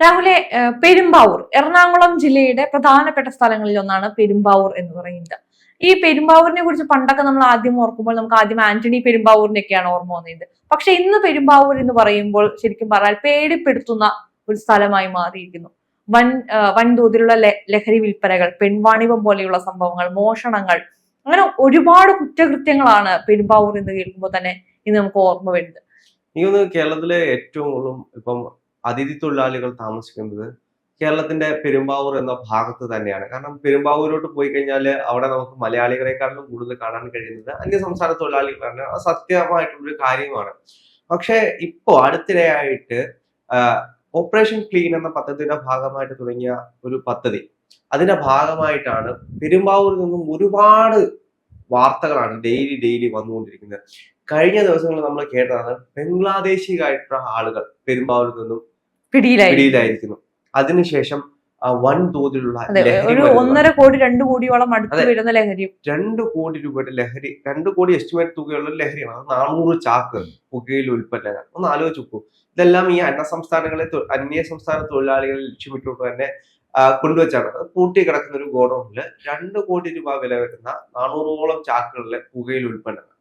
രാഹുലെ പെരുമ്പാവൂർ എറണാകുളം ജില്ലയുടെ പ്രധാനപ്പെട്ട സ്ഥലങ്ങളിൽ ഒന്നാണ് പെരുമ്പാവൂർ എന്ന് പറയുന്നത്. ഈ പെരുമ്പാവൂരിനെ കുറിച്ച് പണ്ടൊക്കെ നമ്മൾ ആദ്യം ഓർക്കുമ്പോൾ നമുക്ക് ആദ്യം ആന്റണി പെരുമ്പാവൂരിനെയൊക്കെയാണ് ഓർമ്മ വന്നത്. പക്ഷെ ഇന്ന് പെരുമ്പാവൂർ എന്ന് പറയുമ്പോൾ ശരിക്കും പറഞ്ഞാൽ പേടിപ്പെടുത്തുന്ന ഒരു സ്ഥലമായി മാറിയിരിക്കുന്നു. വൻ വൻതോതിലുള്ള ലഹരി വിൽപ്പനകൾ പെൺവാണിഭം പോലെയുള്ള സംഭവങ്ങൾ മോഷണങ്ങൾ അങ്ങനെ ഒരുപാട് കുറ്റകൃത്യങ്ങളാണ് പെരുമ്പാവൂർ എന്ന് കേൾക്കുമ്പോൾ തന്നെ ഇന്ന് നമുക്ക് ഓർമ്മ വരുന്നത്. കേരളത്തിലെ ഏറ്റവും കൂടുതലും ഇപ്പം അതിഥി തൊഴിലാളികൾ താമസിക്കുന്നത് കേരളത്തിന്റെ പെരുമ്പാവൂർ എന്ന ഭാഗത്ത് തന്നെയാണ്. കാരണം പെരുമ്പാവൂരോട്ട് പോയി കഴിഞ്ഞാൽ അവിടെ നമുക്ക് മലയാളികളെക്കാളും കൂടുതൽ കാണാൻ കഴിയുന്നത് അന്യ സംസ്ഥാന തൊഴിലാളികളാണ്. അത് സത്യമായിട്ടുള്ളൊരു കാര്യമാണ്. പക്ഷേ ഇപ്പോ അടുത്തിടെയായിട്ട് ഓപ്പറേഷൻ ക്ലീൻ എന്ന പദ്ധതിയുടെ ഭാഗമായിട്ട് തുടങ്ങിയ ഒരു പദ്ധതി. അതിന്റെ ഭാഗമായിട്ടാണ് പെരുമ്പാവൂരിൽ നിന്നും ഒരുപാട് വാർത്തകളാണ് ഡെയിലി ഡെയിലി വന്നുകൊണ്ടിരിക്കുന്നത്. കഴിഞ്ഞ ദിവസങ്ങളിൽ നമ്മൾ കേട്ടതാണ് ബംഗ്ലാദേശികായിട്ടുള്ള ആളുകൾ പെരുമ്പാവൂരിൽ നിന്നും പിടിയിലായിരിക്കുന്നു. അതിനുശേഷം വൻ വൻതോതിലുള്ള ഒരു. ഒന്നര കോടി രണ്ട് കോടിയോളം അടുത്ത് വരുന്ന ലഹരി രണ്ട് കോടി രൂപയുടെ ലഹരി രണ്ട് കോടി എസ്റ്റിമേറ്റ് തുകയുള്ള ലഹരിയാണ്. അത് നാനൂറ് ചാക്ക് പുകയിൽ ഉൽപ്പന്നങ്ങൾ. ഒന്ന് ആലോചിച്ച് നോക്കൂ. ഇതെല്ലാം ഈ അന്യ സംസ്ഥാനങ്ങളെ അന്യ സംസ്ഥാന തൊഴിലാളികളെ ലക്ഷ്യമിട്ടുകൊണ്ട് തന്നെ കൊണ്ടുവച്ചാണ്. അത് പൂട്ടി കിടക്കുന്ന ഒരു ഗോഡൌണിൽ രണ്ട് കോടി രൂപ വില വരുന്ന നാനൂറോളം ചാക്കുകളിലെ പുകയിൽ ഉൽപ്പന്നങ്ങൾ.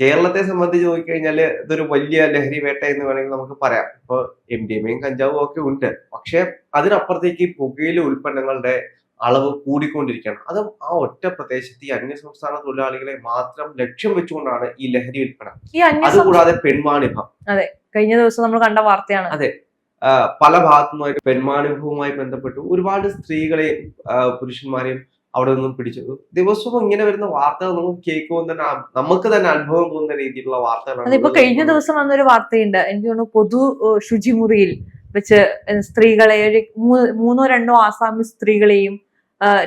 കേരളത്തെ സംബന്ധിച്ച് നോക്കിക്കഴിഞ്ഞാൽ ഇതൊരു വലിയ ലഹരി വേട്ട എന്ന് വേണമെങ്കിൽ നമുക്ക് പറയാം. ഇപ്പൊ എം ഡി എമ്മയും കഞ്ചാവും ഒക്കെ ഉണ്ട്. പക്ഷെ അതിനപ്പുറത്തേക്ക് പുകയില ഉൽപ്പന്നങ്ങളുടെ അളവ് കൂടിക്കൊണ്ടിരിക്കുകയാണ്. അത് ആ ഒറ്റ പ്രദേശത്ത് ഈ അന്യ സംസ്ഥാന തൊഴിലാളികളെ മാത്രം ലക്ഷ്യം വെച്ചുകൊണ്ടാണ് ഈ ലഹരി വിൽപ്പന ഈ പെൺമാണിഭം അതുകൂടാതെ പെൺവാണിഭം കഴിഞ്ഞ ദിവസം നമ്മൾ കണ്ട വാർത്തയാണ്. അതെ. പല ഭാഗത്തുനിന്നായിട്ട് പെൺവാണിഭവുമായി ബന്ധപ്പെട്ട് ഒരുപാട് സ്ത്രീകളെയും പുരുഷന്മാരെയും അവിടെ നിന്നും പിടിച്ചു. ദിവസവും ഇങ്ങനെ വരുന്ന വാർത്തകൾ നമുക്ക് കേൾക്കുമ്പോൾ തന്നെ നമുക്ക് തന്നെ അനുഭവം തോന്നുന്ന രീതിയിലുള്ള വാർത്തകളാണ് അതിപ്പോ കഴിഞ്ഞ. ദിവസം വന്നൊരു വാർത്തയുണ്ട്. എനിക്ക് തോന്നുന്നു പൊതു ശുചിമുറിയിൽ വെച്ച് സ്ത്രീകളെ ഒരു മൂന്നോ രണ്ടോ ആസാമി സ്ത്രീകളെയും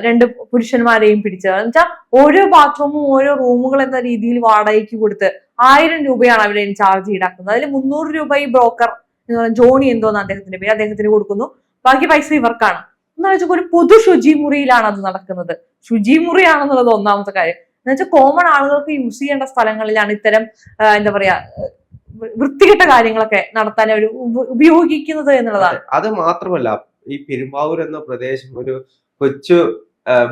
രണ്ട് പുരുഷന്മാരെയും പിടിച്ചത്. എന്നുവെച്ചാൽ ഓരോ ബാത്റൂമും ഓരോ റൂമുകൾ എന്ന രീതിയിൽ വാടകയ്ക്ക് കൊടുത്ത് ആയിരം രൂപയാണ് അവരെ ചാർജ് ഈടാക്കുന്നത്. അതിൽ മുന്നൂറ് രൂപ ഈ ബ്രോക്കർ എന്ന് പറയുന്ന ജോണി എന്തോന്ന് അദ്ദേഹത്തിന്റെ പേര് അദ്ദേഹത്തിന് കൊടുക്കുന്നു. ബാക്കി പൈസ ഇവർക്കാണ്. എന്ന് വെച്ചാൽ ഒരു പൊതു ശുചിമുറിയിലാണ് അത് നടക്കുന്നത്. ശുചിമുറിയാണെന്നുള്ളത് ഒന്നാമത്തെ കാര്യം. എന്ന് വെച്ചാൽ കോമൺ ആളുകൾക്ക് യൂസ് ചെയ്യേണ്ട സ്ഥലങ്ങളിലാണ് ഇത്തരം എന്താ പറയാ വൃത്തികെട്ട കാര്യങ്ങളൊക്കെ നടത്താൻ ഒരു ഉപയോഗിക്കുന്നത് എന്നുള്ളതാണ്. അത്. മാത്രമല്ല ഈ പെരുമ്പാവൂർ എന്ന പ്രദേശം ഒരു കൊച്ചു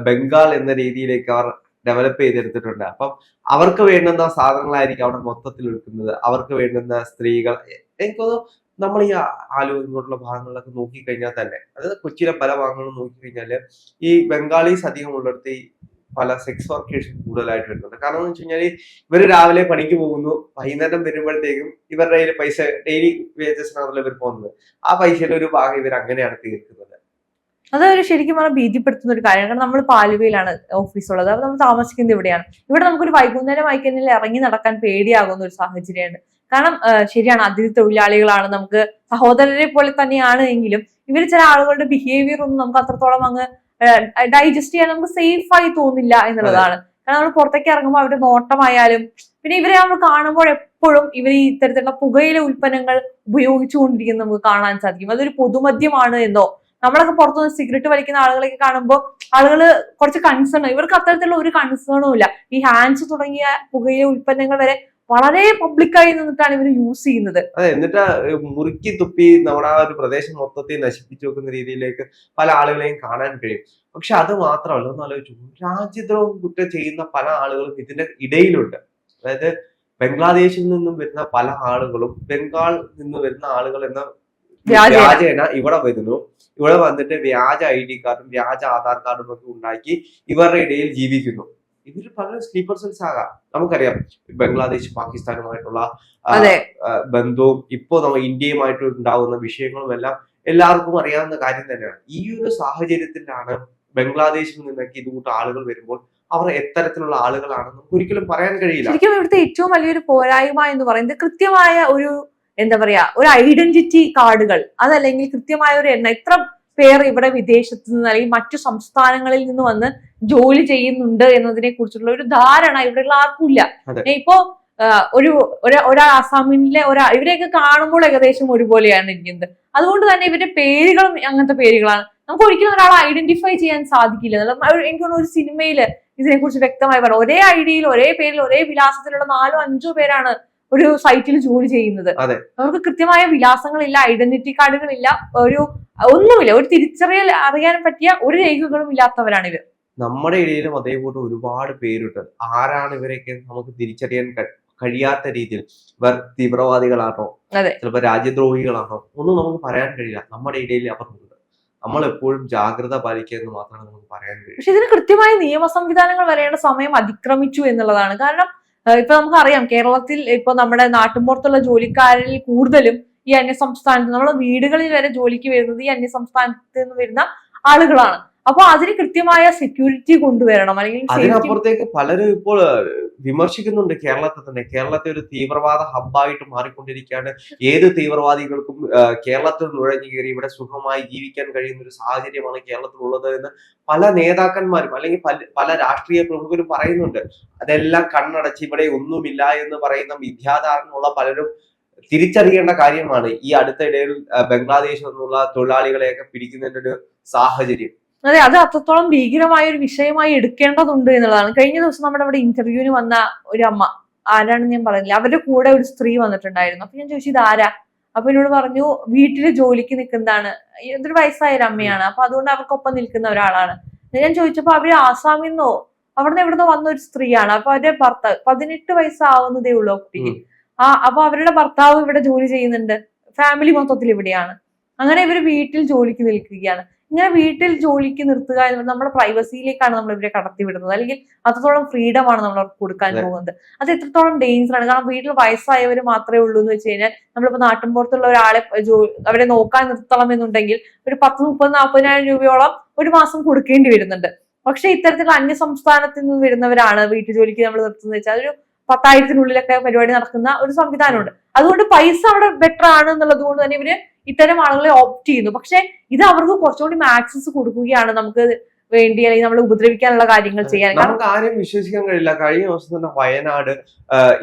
ബംഗാൾ എന്ന രീതിയിലേക്ക് അവർ ഡെവലപ്പ് ചെയ്തെടുത്തിട്ടുണ്ട്. അപ്പം അവർക്ക് വേണ്ടുന്ന സാധനങ്ങളായിരിക്കും അവിടെ മൊത്തത്തിൽ വിൽക്കുന്നത് അവർക്ക് വേണ്ടുന്ന സ്ത്രീകൾ എനിക്കൊന്ന് നമ്മൾ ഈ ആ- ആലുവ ഇങ്ങോട്ടുള്ള ഭാഗങ്ങളിലൊക്കെ നോക്കിക്കഴിഞ്ഞാൽ തന്നെ അതായത് കൊച്ചിയിലെ പല ഭാഗങ്ങളും നോക്കിക്കഴിഞ്ഞാൽ ഈ ബംഗാളീസ് അധികം ഉള്ളിടത്ത് ഈ പല സെക്സ് വർക്കേഴ്സ് കൂടുതലായിട്ട് വരുന്നുണ്ട്. കാരണം എന്ന് വെച്ച് കഴിഞ്ഞാൽ ഇവർ രാവിലെ പണിക്ക് പോകുന്നു വൈകുന്നേരം വരുമ്പോഴത്തേക്കും ഇവരുടെ കയ്യിൽ പൈസ ഡെയിലി വേജസിനാണല്ലോ ഇവർ പോകുന്നത്. ആ പൈസയുടെ ഒരു ഭാഗം ഇവർ അങ്ങനെയാണ് തീർക്കുന്നത്. അതൊരു ശരിക്കും പറഞ്ഞാൽ ഭീതിപ്പെടുത്തുന്ന ഒരു കാര്യമാണ് കാരണം നമ്മൾ പാലുവയിലാണ് ഓഫീസ് ഉള്ളത്. നമ്മൾ താമസിക്കുന്നത് ഇവിടെയാണ്. ഇവിടെ നമുക്കൊരു വൈകുന്നേരം ആയി കഴിഞ്ഞാൽ ഇറങ്ങി നടക്കാൻ പേടിയാകുന്ന ഒരു സാഹചര്യമുണ്ട്. കാരണം ശരിയാണ് അതിഥി തൊഴിലാളികളാണ് നമുക്ക് സഹോദരരെ പോലെ തന്നെയാണ് എങ്കിലും ഇവർ ചില ആളുകളുടെ ബിഹേവിയർ ഒന്നും നമുക്ക് അത്രത്തോളം അങ്ങ് ഡൈജസ്റ്റ് ചെയ്യാൻ നമുക്ക് സേഫ് ആയി തോന്നില്ല എന്നുള്ളതാണ്. കാരണം നമ്മൾ പുറത്തേക്ക് ഇറങ്ങുമ്പോൾ അവരുടെ നോട്ടമായാലും പിന്നെ ഇവരെ നമ്മൾ കാണുമ്പോൾ എപ്പോഴും ഇവർ ഈ ഇത്തരത്തിലുള്ള പുകയില ഉൽപ്പന്നങ്ങൾ ഉപയോഗിച്ചുകൊണ്ടിരിക്കുന്നത് നമുക്ക് കാണാൻ സാധിക്കും. അതൊരു പൊതുമദ്യമാണ് എന്നോ നമ്മളൊക്കെ പുറത്തുനിന്ന് സിഗരറ്റ് വലിക്കുന്ന ആളുകളൊക്കെ കാണുമ്പോൾ ആളുകൾ കുറച്ച് കൺസേൺ ഇവർക്ക് അത്തരത്തിലുള്ള ഒരു കൺസേണും ഇല്ല. ഈ ഹാൻഡ്സ് തുടങ്ങിയ പുകയില ഉൽപ്പന്നങ്ങൾ വരെ വളരെ പബ്ലിക്കായി നിന്നിട്ടാണ് ഇവർ യൂസ് ചെയ്യുന്നത്. അതെ എന്നിട്ട് മുറുക്കി തുപ്പി നമ്മുടെ ആ ഒരു പ്രദേശം മൊത്തത്തിൽ നശിപ്പിച്ചു വെക്കുന്ന രീതിയിലേക്ക് പല ആളുകളെയും കാണാൻ കഴിയും. പക്ഷെ അത് മാത്രമല്ല ഒന്ന് ആലോചിച്ചു രാജ്യദ്രോഹം കുറ്റം ചെയ്യുന്ന പല ആളുകളും ഇതിന്റെ ഇടയിലുണ്ട്. അതായത് ബംഗ്ലാദേശിൽ നിന്നും വരുന്ന പല ആളുകളും ബംഗാൾ നിന്ന് വരുന്ന ആളുകൾ എന്ന വ്യാജേന. വ്യാജേന ഇവിടെ വരുന്നു. ഇവിടെ വന്നിട്ട് വ്യാജ ഐ ഡി കാർഡും വ്യാജ ആധാർ കാർഡും ഒക്കെ ഉണ്ടാക്കി ഇവരുടെ ഇടയിൽ ജീവിക്കുന്നു. ഇവർ പല സ്ലീപ്പർ സെൽസ് ആകാം. നമുക്കറിയാം ബംഗ്ലാദേശ് പാകിസ്ഥാനുമായിട്ടുള്ള ബന്ധവും ഇപ്പോ നമ്മൾ ഇന്ത്യയുമായിട്ട് ഉണ്ടാകുന്ന വിഷയങ്ങളും എല്ലാം എല്ലാവർക്കും അറിയാവുന്ന കാര്യം തന്നെയാണ്. ഈ ഒരു സാഹചര്യത്തിലാണ് ബംഗ്ലാദേശിൽ നിന്നൊക്കെ ഇതുകൂട്ട് ആളുകൾ വരുമ്പോൾ അവർ എത്തരത്തിലുള്ള ആളുകളാണെന്ന് നമുക്ക് ഒരിക്കലും പറയാൻ കഴിയില്ല. ശരിക്കും ഇവിടുത്തെ ഏറ്റവും വലിയൊരു പോരായ്മ എന്ന് പറയുന്നത് കൃത്യമായ ഒരു എന്താ പറയാ ഒരു ഐഡന്റിറ്റി കാർഡുകൾ. അതല്ലെങ്കിൽ കൃത്യമായ ഒരു എണ്ണ എത്ര പേർ ഇവിടെ വിദേശത്ത് നിന്ന് അല്ലെങ്കിൽ മറ്റു സംസ്ഥാനങ്ങളിൽ നിന്ന് വന്ന് ജോലി ചെയ്യുന്നുണ്ട് എന്നതിനെ കുറിച്ചുള്ള ഒരു ധാരണ ഇവിടെയുള്ള ആർക്കും ഇല്ല. അതെ. ഇപ്പോ ഒരു ഒരു- ആസാമിലെ ഒരാ ഇവരെയൊക്കെ കാണുമ്പോൾ ഏകദേശം ഒരുപോലെയാണ് ഇരിക്കുന്നത്. അതുകൊണ്ട് തന്നെ ഇവരുടെ പേരുകളും അങ്ങനത്തെ പേരുകളാണ്. നമുക്ക് ഒരിക്കലും ഒരാളെ ഐഡന്റിഫൈ ചെയ്യാൻ സാധിക്കില്ല. എനിക്ക് തോന്നുന്നു ഒരു സിനിമയിൽ ഇതിനെക്കുറിച്ച് വ്യക്തമായി പറയാം. ഒരേ ഐഡിയയിൽ ഒരേ പേരിൽ ഒരേ വിലാസത്തിലുള്ള നാലോ അഞ്ചോ പേരാണ് ഒരു സൈറ്റിൽ ജോലി ചെയ്യുന്നത്. നമുക്ക് അവർക്ക് കൃത്യമായ വിലാസങ്ങളില്ല ഐഡന്റിറ്റി കാർഡുകളില്ല ഒരു ഒന്നുമില്ല. ഒരു തിരിച്ചറിയൽ അറിയാൻ പറ്റിയ ഒരു രേഖകളും ഇല്ലാത്തവരാണ് ഇവർ നമ്മുടെ ഇടയിലും അതേപോലെ ഒരുപാട് പേരുണ്ട്. ആരാണ് ഇവരെയൊക്കെ നമുക്ക് തിരിച്ചറിയാൻ കഴിയാത്ത രീതിയിൽ? ഇവർ തീവ്രവാദികളാണോ? അതെ. ചിലപ്പോൾ രാജ്യദ്രോഹികളാണോ? ഒന്നും നമുക്ക് പറയാൻ കഴിയില്ല. നമ്മുടെ ഇടയിൽ അവർ നമ്മൾ എപ്പോഴും ജാഗ്രത പാലിക്കുക എന്ന് മാത്രമേ നമുക്ക് പറയാൻ കഴിയൂ. പക്ഷെ ഇതിന് കൃത്യമായ നിയമ സംവിധാനങ്ങൾ വരേണ്ട സമയം അതിക്രമിച്ചു എന്നുള്ളതാണ്. കാരണം ഇപ്പൊ നമുക്കറിയാം കേരളത്തിൽ ഇപ്പൊ നമ്മുടെ നാട്ടുമ്പുറത്തുള്ള ജോലിക്കാരിൽ കൂടുതലും ഈ അന്യ സംസ്ഥാനത്ത് നമ്മുടെ വീടുകളിൽ വരെ ജോലിക്ക് വരുന്നത് ഈ അന്യ സംസ്ഥാനത്ത് നിന്ന് വരുന്ന ആളുകളാണ്. അപ്പൊ അതിന് കൃത്യമായ സെക്യൂരിറ്റി കൊണ്ടുവരണം. അല്ലെങ്കിൽ അതിനപ്പുറത്തേക്ക് പലരും ഇപ്പോൾ വിമർശിക്കുന്നുണ്ട് കേരളത്തെ തന്നെ. കേരളത്തെ ഒരു തീവ്രവാദ ഹബ്ബായിട്ട് മാറിക്കൊണ്ടിരിക്കുകയാണ്. ഏത് തീവ്രവാദികൾക്കും കേരളത്തിൽ നുഴഞ്ഞു കയറി ഇവിടെ സുഖമായി ജീവിക്കാൻ കഴിയുന്ന ഒരു സാഹചര്യമാണ് കേരളത്തിലുള്ളത് എന്ന് പല നേതാക്കന്മാരും അല്ലെങ്കിൽ പല രാഷ്ട്രീയ പ്രമുഖരും പറയുന്നുണ്ട്. അതെല്ലാം കണ്ണടച്ച് ഇവിടെ ഒന്നുമില്ല എന്ന് പറയുന്ന മിഥ്യാധാരണമുള്ള പലരും തിരിച്ചറിയേണ്ട കാര്യമാണ് ഈ അടുത്തിടയിൽ ബംഗ്ലാദേശിൽ നിന്നുള്ള തൊഴിലാളികളെയൊക്കെ പിടിക്കുന്നതിന്റെ ഒരു സാഹചര്യം. അതെ അത് അത്രത്തോളം ഭീകരമായ ഒരു വിഷയമായി എടുക്കേണ്ടതുണ്ട് എന്നുള്ളതാണ്. കഴിഞ്ഞ ദിവസം നമ്മുടെ അവിടെ ഇന്റർവ്യൂവിന് വന്ന ഒരു അമ്മ ആരാണെന്ന് ഞാൻ പറഞ്ഞില്ല അവരുടെ കൂടെ ഒരു സ്ത്രീ വന്നിട്ടുണ്ടായിരുന്നു. അപ്പൊ ഞാൻ ചോദിച്ചു ഇത് ആരാ അപ്പൊ എന്നോട് പറഞ്ഞു വീട്ടിൽ ജോലിക്ക് നിൽക്കുന്നതാണ്. എന്തൊരു വയസ്സായ ഒരു അമ്മയാണ്. അപ്പൊ അതുകൊണ്ട് അവർക്കൊപ്പം നിൽക്കുന്ന ഒരാളാണ്. ഞാൻ ചോദിച്ചപ്പോ അവർ ആസാമിൽ നിന്നോ? അവിടുന്ന് എവിടുന്നോ വന്ന ഒരു സ്ത്രീയാണ്. അപ്പൊ അവരുടെ ഭർത്താവ് പതിനെട്ട് വയസ്സാവുന്നതേ ഉള്ളൂ കുട്ടിക്ക്. ആ അപ്പൊ അവരുടെ ഭർത്താവ് ഇവിടെ ജോലി ചെയ്യുന്നുണ്ട്. ഫാമിലി മൊത്തത്തിൽ ഇവിടെയാണ്. അങ്ങനെ ഇവർ വീട്ടിൽ ജോലിക്ക് നിൽക്കുകയാണ്. ഇങ്ങനെ വീട്ടിൽ ജോലിക്ക് നിർത്തുക എന്ന് പറഞ്ഞാൽ നമ്മുടെ പ്രൈവസിയിലേക്കാണ് നമ്മൾ ഇവരെ കടത്തിവിടുന്നത് അല്ലെങ്കിൽ അത്രത്തോളം ഫ്രീഡം ആണ് നമ്മൾ കൊടുക്കാൻ പോകുന്നത്. അത് എത്രത്തോളം ഡേഞ്ചർ ആണ്. കാരണം വീട്ടിൽ വയസ്സായവർ മാത്രമേ ഉള്ളൂ എന്ന് വെച്ച് കഴിഞ്ഞാൽ നമ്മളിപ്പോ നാട്ടിൻപുറത്തുള്ള ഒരാളെ അവരെ നോക്കാൻ നിർത്തണം എന്നുണ്ടെങ്കിൽ ഒരു പത്ത് മുപ്പത് നാൽപ്പതിനായിരം രൂപയോളം ഒരു മാസം കൊടുക്കേണ്ടി വരുന്നുണ്ട്. പക്ഷെ ഇത്തരത്തിലുള്ള അന്യ സംസ്ഥാനത്തിൽ നിന്ന് വരുന്നവരാണ് വീട്ടു ജോലിക്ക് നമ്മൾ നിർത്തുന്നത് വെച്ചാൽ അതൊരു പത്തായിരത്തിനുള്ളിലൊക്കെ പരിപാടി നടക്കുന്ന ഒരു സംവിധാനമുണ്ട്. അതുകൊണ്ട് പൈസ അവിടെ ബെറ്റർ ആണ് എന്നുള്ളത് കൊണ്ട് തന്നെ ഇവർ ഇത്തരം ആളുകളെ ഓപ്റ്റ് ചെയ്യുന്നു. പക്ഷെ ഇത് അവർക്ക് കുറച്ചുകൂടി ആക്സസ് കൊടുക്കുകയാണ് നമുക്ക് വേണ്ടി അല്ലെങ്കിൽ നമ്മൾ ഉപദ്രവിക്കാനുള്ള കാര്യങ്ങൾ ചെയ്യാൻ. നമുക്ക് ആരെയും വിശ്വസിക്കാൻ കഴിയില്ല. കഴിഞ്ഞ ദിവസം തന്നെ വയനാട്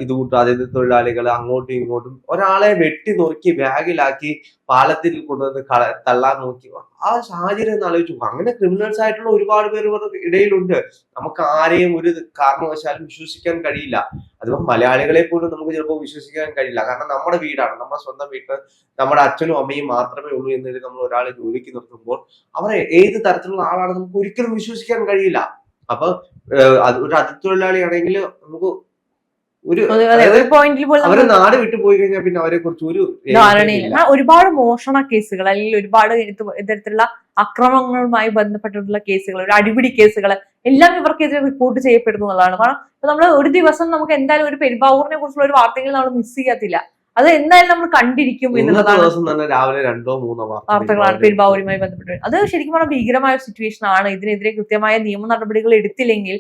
ഇത് കൂട്ടും അതിഥി തൊഴിലാളികൾ അങ്ങോട്ടും ഇങ്ങോട്ടും ഒരാളെ വെട്ടി നുറുക്കി ബാഗിലാക്കി പാലത്തിൽ കൊണ്ടുവന്ന് തള്ളാൻ നോക്കി. ആ സാഹചര്യം ഒന്ന് ആലോചിച്ചു. അങ്ങനെ ക്രിമിനൽസ് ആയിട്ടുള്ള ഒരുപാട് പേര് ഇടയിലുണ്ട്. നമുക്ക് ആരെയും ഒരു കാരണവശാലും വിശ്വസിക്കാൻ കഴിയില്ല. അതിപ്പോ മലയാളികളെ പോലും നമുക്ക് ചിലപ്പോൾ വിശ്വസിക്കാൻ കഴിയില്ല. കാരണം നമ്മുടെ വീടാണ്. നമ്മുടെ സ്വന്തം വീട്ടിൽ നമ്മുടെ അച്ഛനും അമ്മയും മാത്രമേ ഉള്ളൂ എന്നതിൽ നമ്മൾ ഒരാളെ ജോലിക്ക് നിർത്തുമ്പോൾ അവരെ ഏത് തരത്തിലുള്ള ആളാണ് നമുക്ക് ഒരിക്കലും വിശ്വസിക്കാൻ കഴിയില്ല. അപ്പൊ ഒരു അതിർത്തി തൊഴിലാളിയാണെങ്കിൽ നമുക്ക് ഒരു പോയിന്റിൽ പോലും അവർ നാട് വിട്ടു പോയി കഴിഞ്ഞാൽ പിന്നെ അവരെ കുറിച്ച് ഒരു ധാരണയില്ല. ഒരുപാട് മോഷണ കേസുകൾ അല്ലെങ്കിൽ ഒരുപാട് ഇത് ഇത്തരത്തിലുള്ള അക്രമങ്ങളുമായി ബന്ധപ്പെട്ടിട്ടുള്ള കേസുകൾ ഒരു അടിപിടി കേസുകൾ എല്ലാം ഇവർക്കെതിരെ റിപ്പോർട്ട് ചെയ്യപ്പെടുന്നു എന്നുള്ളതാണ്. കാരണം നമ്മൾ ഒരു ദിവസം നമുക്ക് എന്തായാലും ഒരു പെരുമ്പാവൂറിനെ കുറിച്ചുള്ള ഒരു വാർത്തകൾ നമ്മൾ മിസ് ചെയ്യത്തില്ല. അത് എന്തായാലും നമ്മൾ കണ്ടിരിക്കും എന്നുള്ളതാണ് രാവിലെ രണ്ടോ മൂന്നോ വാർത്തകളാണ് പെരുമ്പാവൂരുമായി ബന്ധപ്പെട്ട്. അത് ശരിക്കും പറഞ്ഞാൽ ഭീകരമായ സിറ്റുവേഷൻ ആണ്. ഇതിനെതിരെ കൃത്യമായ നിയമ നടപടികൾ എടുത്തില്ലെങ്കിൽ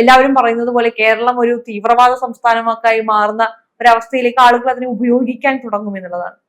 എല്ലാവരും പറയുന്നത് പോലെ കേരളം ഒരു തീവ്രവാദ സംസ്ഥാനമാക്കായി മാറുന്ന ഒരവസ്ഥയിലേക്ക് ആളുകൾ അതിനെ ഉപയോഗിക്കാൻ തുടങ്ങും എന്നുള്ളതാണ്.